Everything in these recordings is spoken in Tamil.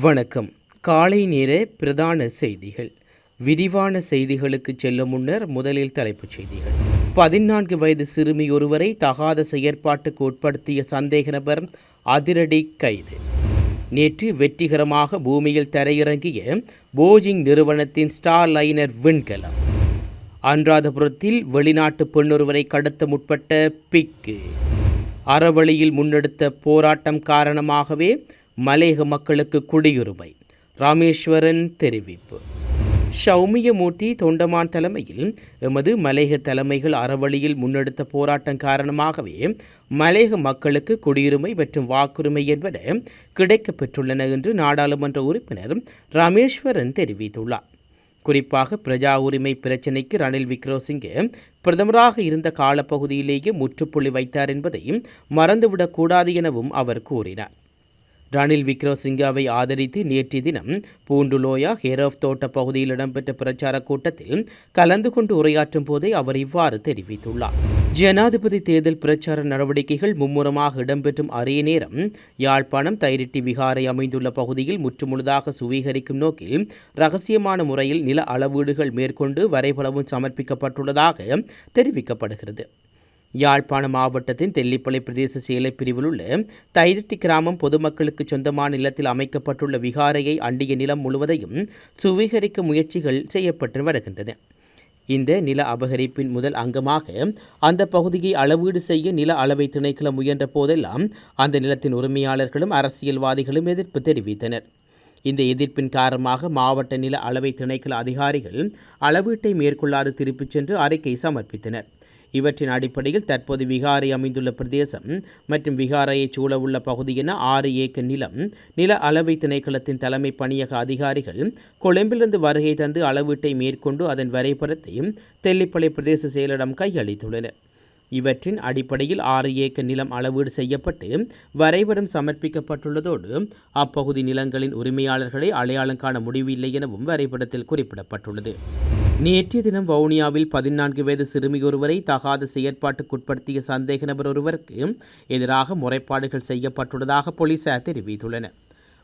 வணக்கம். காலை நேர பிரதான செய்திகள். விரிவான செய்திகளுக்கு செல்லும் முன்னர் முதலில் தலைப்புச் செய்திகள். பதினான்கு வயது சிறுமி ஒருவரை தகாத செயற்பாட்டுக்கு உட்படுத்திய சந்தேக நபர் அதிரடி கைது. நேற்று வெற்றிகரமாக பூமியில் தரையிறங்கிய போஜிங் நிறுவனத்தின் ஸ்டார் லைனர் விண்கலம். அனுராதபுரத்தில் வெளிநாட்டு பெண்ணொருவரை கடத்த முற்பட்ட பிக்கு. அறவழியில் முன்னெடுத்த போராட்டம் காரணமாகவே மலையக மக்களுக்கு குடியுரிமை. ராமேஸ்வரன் தெரிவிப்பு. சௌமியமூர்த்தி தொண்டமான் தலைமையில் எமது மலையக தலைமைகள் அறவழியில் முன்னெடுத்த போராட்டம் காரணமாகவே மலையக மக்களுக்கு குடியுரிமை மற்றும் வாக்குரிமை என்பன கிடைக்கப்பெற்றுள்ளன என்று நாடாளுமன்ற உறுப்பினர் ராமேஸ்வரன் தெரிவித்துள்ளார். குறிப்பாக பிரஜா உரிமை பிரச்சினைக்கு ரணில் விக்ரோசிங்கே பிரதமராக இருந்த காலப்பகுதியிலேயே முற்றுப்புள்ளி வைத்தார் என்பதையும் மறந்துவிடக்கூடாது எனவும் அவர் கூறினார். ரணில் விக்ரமசிங்காவை ஆதரித்து நேற்று தினம் பூண்டுலோயா ஹேரோஃப் தோட்ட பகுதியில் இடம்பெற்ற பிரச்சார கூட்டத்தில் கலந்து கொண்டு உரையாற்றும் போதே அவர் இவ்வாறு தெரிவித்துள்ளார். ஜனாதிபதி தேர்தல் பிரச்சார நடவடிக்கைகள் மும்முரமாக இடம்பெற்றும் அரிய நேரம் யாழ்ப்பாணம் தைரிட்டி விகாரை அமைந்துள்ள பகுதியில் முற்றுமுழுதாக சுவீகரிக்கும் நோக்கில் ரகசியமான முறையில் நில அளவீடுகள் மேற்கொண்டு வரைபடமும் சமர்ப்பிக்கப்பட்டுள்ளதாக தெரிவிக்கப்படுகிறது. யாழ்ப்பாண மாவட்டத்தின் தெல்லிப்பளை பிரதேச செயலை பிரிவில் உள்ள தைரிட்டி கிராமம் பொதுமக்களுக்கு சொந்தமான நிலத்தில் அமைக்கப்பட்டுள்ள விகாரையை அண்டிய நிலம் முழுவதையும் சுவீகரிக்க முயற்சிகள் செய்யப்பட்டு வருகின்றன. இந்த நில அபகரிப்பின் முதல் அங்கமாக அந்த பகுதியை அளவீடு செய்ய நில அளவை திணைக்களம் முயன்ற போதெல்லாம் அந்த நிலத்தின் உரிமையாளர்களும் அரசியல்வாதிகளும் எதிர்ப்பு தெரிவித்தனர். இந்த எதிர்ப்பின் காரணமாக மாவட்ட நில அளவை திணைக்கள அதிகாரிகள் அளவீட்டை மேற்கொள்ளாது திருப்பிச் சென்று அறிக்கை சமர்ப்பித்தனர். இவற்றின் அடிப்படையில் தற்போது விகாரை அமைந்துள்ள பிரதேசம் மற்றும் விகாரையைச் சூழவுள்ள பகுதி என ஆறு ஏக்கர் நிலம் நில அளவை திணைக்களத்தின் தலைமை பணியக அதிகாரிகள் கொழும்பிலிருந்து வருகை தந்து அளவீட்டை மேற்கொண்டு அதன் வரைபடத்தையும் தெல்லிப்பளை பிரதேச செயலிடம் கையளித்துள்ளனர். இவற்றின் அடிப்படையில் ஆறு ஏக்கர் நிலம் அளவீடு செய்யப்பட்டு வரைபடம் சமர்ப்பிக்கப்பட்டுள்ளதோடு அப்பகுதி நிலங்களின் உரிமையாளர்களை அடையாளம் காண முடிவில்லை எனவும் வரைபடத்தில் குறிப்பிடப்பட்டுள்ளது. நேற்றைய தினம் வவுனியாவில் பதினான்கு வயது சிறுமியொருவரை தகாத செயற்பாட்டுக்குட்படுத்திய சந்தேக நபர் ஒருவருக்கு எதிராக முறைப்பாடுகள் செய்யப்பட்டுள்ளதாக போலீசார் தெரிவித்துள்ளனர்.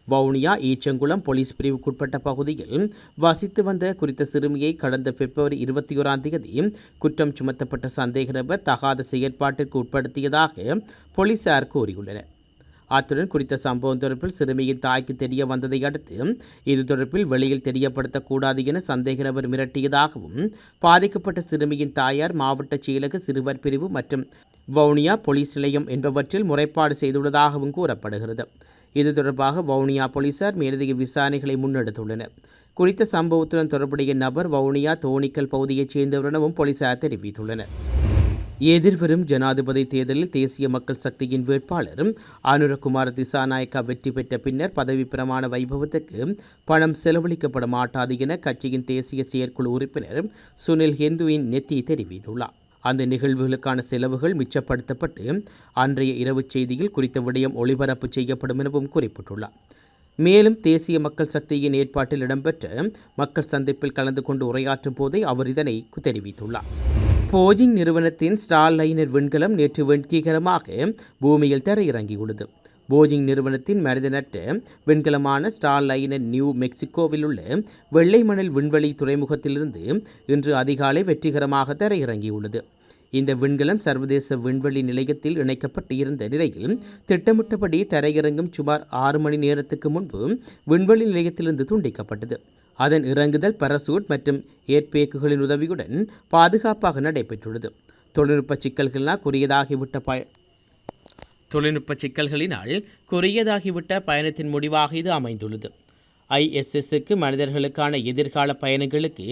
வவுனியா ஈச்சங்குளம் போலீஸ் பிரிவுக்குட்பட்ட பகுதியில் வசித்து வந்த குறித்த சிறுமியை கடந்த பிப்ரவரி இருபத்தி ஓராம் தேதி குற்றம் சுமத்தப்பட்ட சந்தேக நபர் தகாத செயற்பாட்டிற்கு உட்படுத்தியதாக போலீசார் கூறியுள்ளனர். அத்துடன் குறித்த சம்பவம் தொடர்பில் சிறுமியின் தாய்க்கு தெரிய வந்ததை அடுத்து இது தொடர்பில் வெளியில் தெரியப்படுத்தக்கூடாது என சந்தேக நபர் மிரட்டியதாகவும் பாதிக்கப்பட்ட சிறுமியின் தாயார் மாவட்ட செயலக சிறுவர் பிரிவு மற்றும் வவுனியா போலீஸ் நிலையம் என்பவற்றில் முறைப்பாடு செய்துள்ளதாகவும் கூறப்படுகிறது. இது தொடர்பாக வவுனியா போலீசார் மேலதிக விசாரணைகளை முன்னெடுத்துள்ளனர். குறித்த சம்பவத்துடன் தொடர்புடைய நபர் வவுனியா தோணிக்கல் பகுதியைச் சேர்ந்தவர் எனவும் போலீசார் தெரிவித்துள்ளனர். எதிர்வரும் ஜனாதிபதி தேர்தலில் தேசிய மக்கள் சக்தியின் வேட்பாளரும் அனுரகுமார் திசாநாயக்கா வெற்றி பெற்ற பின்னர் பதவி பிரமாண வைபவத்துக்கு பணம் செலவழிக்கப்பட மாட்டாது என கட்சியின் தேசிய செயற்குழு உறுப்பினரும் சுனில் ஹிந்துவின் நெத்தி தெரிவித்துள்ளார். அந்த நிகழ்வுகளுக்கான செலவுகள் மிச்சப்படுத்தப்பட்டு அன்றைய இரவு செய்தியில் குறித்த விடயம் ஒளிபரப்பு செய்யப்படும் எனவும் குறிப்பிட்டுள்ளார். மேலும் தேசிய மக்கள் சக்தியின் ஏற்பாட்டில் இடம்பெற்ற மக்கள் சந்திப்பில் கலந்து கொண்டு உரையாற்றும் போதே அவர் இதனை தெரிவித்துள்ளார். போயிங் நிறுவனத்தின் ஸ்டார் லைனர் விண்கலம் நேற்று வெற்றிகரமாக பூமியில் தரையிறங்கியுள்ளது. போயிங் நிறுவனத்தின் மனிதனற்ற விண்கலமான ஸ்டார் லைனர் நியூ மெக்சிகோவில் உள்ள வெள்ளை மணல் விண்வெளி துறைமுகத்திலிருந்து இன்று அதிகாலை வெற்றிகரமாக தரையிறங்கியுள்ளது. இந்த விண்கலம் சர்வதேச விண்வெளி நிலையத்தில் இணைக்கப்பட்டு இருந்த நிலையில் திட்டமிட்டபடி தரையிறங்கும் சுமார் ஆறு மணி நேரத்துக்கு முன்பு விண்வெளி நிலையத்திலிருந்து துண்டிக்கப்பட்டது. அதன் இறங்குதல் பரசூட் மற்றும் ஏற்பேக்குகளின் உதவியுடன் பாதுகாப்பாக நடைபெற்றுள்ளது. தொழில்நுட்ப சிக்கல்களால் குறியதாகிவிட்ட பய தொழில்நுட்ப சிக்கல்களினால் குறுகியதாகிவிட்ட பயணத்தின் முடிவாக இது அமைந்துள்ளது. ஐஎஸ்எஸ்க்கு மனிதர்களுக்கான எதிர்கால பயணங்களுக்கு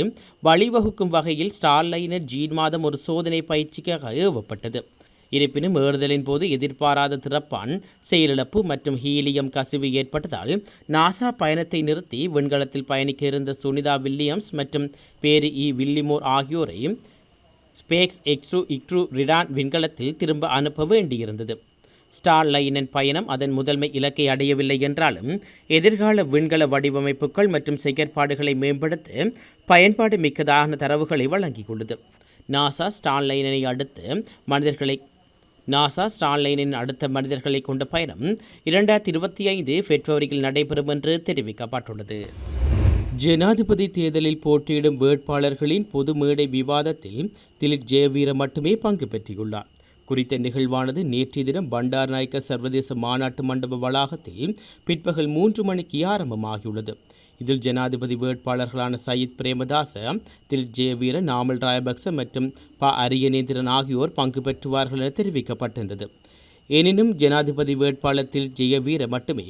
வழிவகுக்கும் வகையில் ஸ்டார்லைனர் ஜீன் மாதம் ஒரு சோதனை பயிற்சிக்காக ஏவப்பட்டது. இருப்பினும் ஏறுதலின் போது எதிர்பாராத திறப்பான் செயலிழப்பு மற்றும் ஹீலியம் கசிவு ஏற்பட்டதால் நாசா பயணத்தை நிறுத்தி விண்கலத்தில் பயணிக்க இருந்த சுனிதா வில்லியம்ஸ் மற்றும் பேரி இ. வில்லிமோர் ஆகியோரை ஸ்பேக்ஸ் எக்ஸ்ட்ரூ இக்ரு ரிடான் விண்கலத்தில் திரும்ப அனுப்ப வேண்டியிருந்தது. ஸ்டார் லைனின் பயணம் அதன் முதன்மை இலக்கை அடையவில்லை என்றாலும் எதிர்கால விண்கல வடிவமைப்புகள் மற்றும் செயற்பாடுகளை மேம்படுத்த பயன்பாடு மிக்கதான தரவுகளை வழங்கியுள்ளது நாசா ஸ்டார் லைனை அடுத்து மனிதர்களை நாசா ஸ்டான்லைனின் அடுத்த மனிதர்களை கொண்ட பயணம் இரண்டாயிரத்தி இருபத்தி ஐந்து பிப்ரவரியில் நடைபெறும் என்று தெரிவிக்கப்பட்டுள்ளது. ஜனாதிபதி தேர்தலில் போட்டியிடும் வேட்பாளர்களின் பொது மேடை விவாதத்தில் திலித் ஜெயவீர மட்டுமே பங்கு பெற்றுள்ளார். குறித்த நிகழ்வானது நேற்றைய தினம் பண்டார் நாயக்க சர்வதேச மாநாட்டு மண்டப வளாகத்தில் பிற்பகல் மூன்று மணிக்கு ஆரம்பமாகியுள்ளது. இதில் ஜனாதிபதி வேட்பாளர்களான சயித் பிரேமதாச தில் ஜெயவீர நாமல் ராயபக்ச மற்றும் ப அரியநேந்திரன் ஆகியோர் பங்கு பெற்றுவார்கள் என தெரிவிக்கப்பட்டிருந்தது. எனினும் ஜனாதிபதி வேட்பாளர் தில் ஜெயவீர மட்டுமே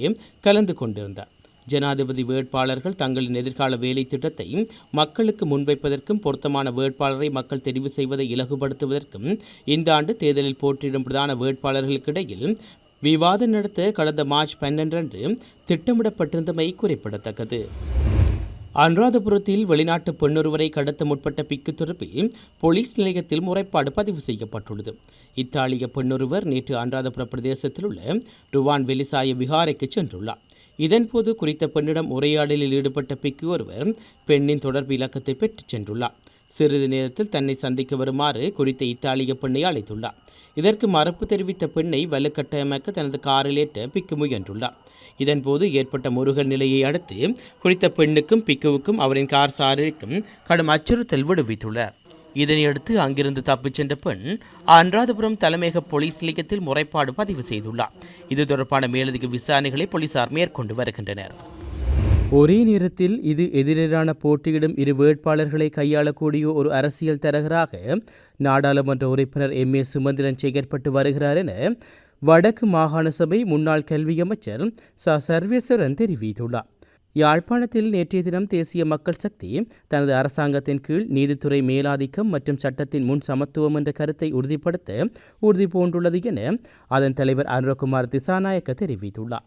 கலந்து கொண்டிருந்தார். ஜனாதிபதி வேட்பாளர்கள் தங்களின் எதிர்கால வேலை திட்டத்தை மக்களுக்கு முன்வைப்பதற்கும் பொருத்தமான வேட்பாளரை மக்கள் தெரிவு செய்வதை இலகுபடுத்துவதற்கும் இந்த ஆண்டு தேர்தலில் போட்டியிடும் பிரதான வேட்பாளர்களுக்கிடையில் விவாதம் நடத்த கடந்த மார்ச் பன்னெண்டு அன்று திட்டமிடப்பட்டிருந்தமை குறிப்பிடத்தக்கது. அனுராதபுரத்தில் வெளிநாட்டு பெண்ணொருவரை கடத்த முற்பட்ட பிக்கு தொடர்பில் போலீஸ் நிலையத்தில் முறைப்பாடு பதிவு செய்யப்பட்டுள்ளது. இத்தாலிய பெண்ணொருவர் நேற்று அனுராதபுர பிரதேசத்தில் உள்ள ருவான் வெலிசாய விகாரைக்கு சென்றுள்ளார். இதன்போது குறித்த பெண்ணிடம் உரையாடலில் ஈடுபட்ட பிக்கு ஒருவர் பெண்ணின் தொடர்பு இலக்கத்தை பெற்றுச் சென்றுள்ளார். சிறிது நேரத்தில் தன்னை சந்திக்க வருமாறு குறித்த இத்தாலிய பெண்ணை அழைத்துள்ளார். இதற்கு மறுப்பு தெரிவித்த பெண்ணை வலுக்கட்டாயமாக்க தனது காரில் ஏற்ற பிக்கு முயன்றுள்ளார். இதன்போது ஏற்பட்ட முருகல் நிலையை அடுத்து குறித்த பெண்ணுக்கும் பிக்குவுக்கும் அவரின் கார் சாரிக்கும் கடும் அச்சுறுத்தல் விடுவித்துள்ளார். இதனையடுத்து அங்கிருந்து தப்பிச் சென்ற பெண் அனுராதபுரம் தலைமையக போலீஸ் நிலையத்தில் முறைப்பாடு பதிவு செய்துள்ளார். இது தொடர்பான மேலதிக விசாரணைகளை போலீசார் மேற்கொண்டு வருகின்றனர். ஒரே நேரத்தில் இது எதிரெதிரான போட்டியிடும் இரு வேட்பாளர்களை கையாளக்கூடிய ஒரு அரசியல் தரகராக நாடாளுமன்ற உறுப்பினர் எம். ஏ. சுமந்திரன் செயற்பட்டு வருகிறார் என வடக்கு மாகாண சபை முன்னாள் கல்வி அமைச்சர் ச. சர்வேஸ்வரன் தெரிவித்துள்ளார். யாழ்ப்பாணத்தில் நேற்றைய தினம் தேசிய மக்கள் சக்தி தனது அரசாங்கத்தின் கீழ் நீதித்துறை மேலாதிக்கம் மற்றும் சட்டத்தின் முன் சமத்துவம் என்ற கருத்தை உறுதிப்படுத்த உறுதி பூண்டுள்ளது என அதன் தலைவர் அனுரகுமார் திசாநாயக்க தெரிவித்துள்ளார்.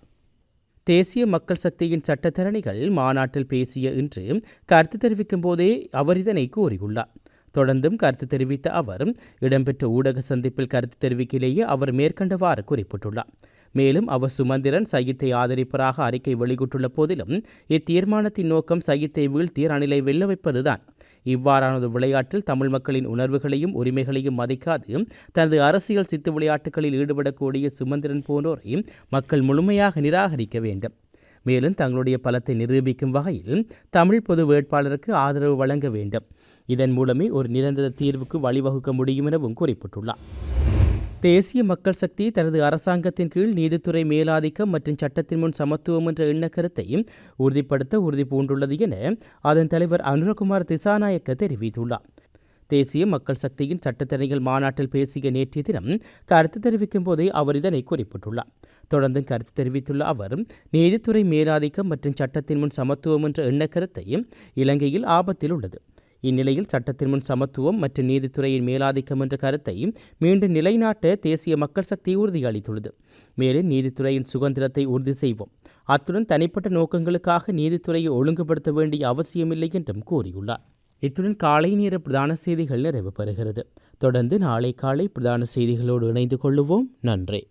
தேசிய மக்கள் சக்தியின் சட்டத்தரணிகள் மாநாட்டில் பேசிய இன்று கருத்து தெரிவிக்கும் போதே அவர் இதனை கூறியுள்ளார். தொடர்ந்தும் கருத்து தெரிவித்த அவர் இடம்பெற்ற ஊடக சந்திப்பில் கருத்து தெரிவிக்கையிலேயே அவர் மேற்கண்டவாறு குறிப்பிட்டுள்ளார். மேலும் அவர் சுமந்திரன் சையத்தை ஆதரிப்பதாக அறிக்கை வெளியிட்டுள்ள போதிலும் இத்தீர்மானத்தின் நோக்கம் சையத்தை வீழ்த்தி ரணிலை வெல்ல வைப்பதுதான். இவ்வாறானது விளையாட்டில் தமிழ் மக்களின் உணர்வுகளையும் உரிமைகளையும் மதிக்காது. தனது அரசியல் சித்து விளையாட்டுகளில் ஈடுபடக்கூடிய சுமந்திரன் போன்றோரை மக்கள் முழுமையாக நிராகரிக்க வேண்டும். மேலும் தங்களுடைய பலத்தை நிரூபிக்கும் வகையில் தமிழ் பொது வேட்பாளருக்கு ஆதரவு வழங்க வேண்டும். இதன் மூலமே ஒரு நிரந்தர தீர்வுக்கு வழிவகுக்க முடியும் எனவும் குறிப்பிட்டுள்ளார். தேசிய மக்கள் சக்தி தனது அரசாங்கத்தின் கீழ் நீதித்துறை மேலாதிக்கம் மற்றும் சட்டத்தின் முன் சமத்துவம் என்ற எண்ணக்கருத்தை உறுதிப்படுத்த உறுதி பூண்டுள்ளது என அதன் தலைவர் அனுரகுமார் திசாநாயக்க தெரிவித்துள்ளார். தேசிய மக்கள் சக்தியின் சட்டத்தரணிகள் மாநாட்டில் பேசிய நேற்றைய தினம் கருத்து தெரிவிக்கும் போதே அவர் இதனை குறிப்பிட்டுள்ளார். தொடர்ந்து கருத்து தெரிவித்துள்ள அவர் நீதித்துறை மேலாதிக்கம் மற்றும் சட்டத்தின் முன் சமத்துவம் என்ற எண்ணக்கருத்தை இலங்கையில் ஆபத்தில் உள்ளது. இந்நிலையில் சட்டத்தின் முன் சமத்துவம் மற்றும் நீதித்துறையின் மேலாதிக்கம் என்ற கருத்தை மீண்டும் நிலைநாட்ட தேசிய மக்கள் சக்தி உறுதியளித்துள்ளது மேலும் நீதித்துறையின் சுதந்திரத்தை உறுதி செய்வோம். அத்துடன் தனிப்பட்ட நோக்கங்களுக்காக நீதித்துறையை ஒழுங்குபடுத்த வேண்டிய அவசியமில்லை என்றும் கூறியுள்ளார். இத்துடன் காலை நேர பிரதான செய்திகள் நிறைவு பெறுகிறது தொடர்ந்து நாளை காலை பிரதான செய்திகளோடு இணைந்து கொள்ளுவோம். நன்றி.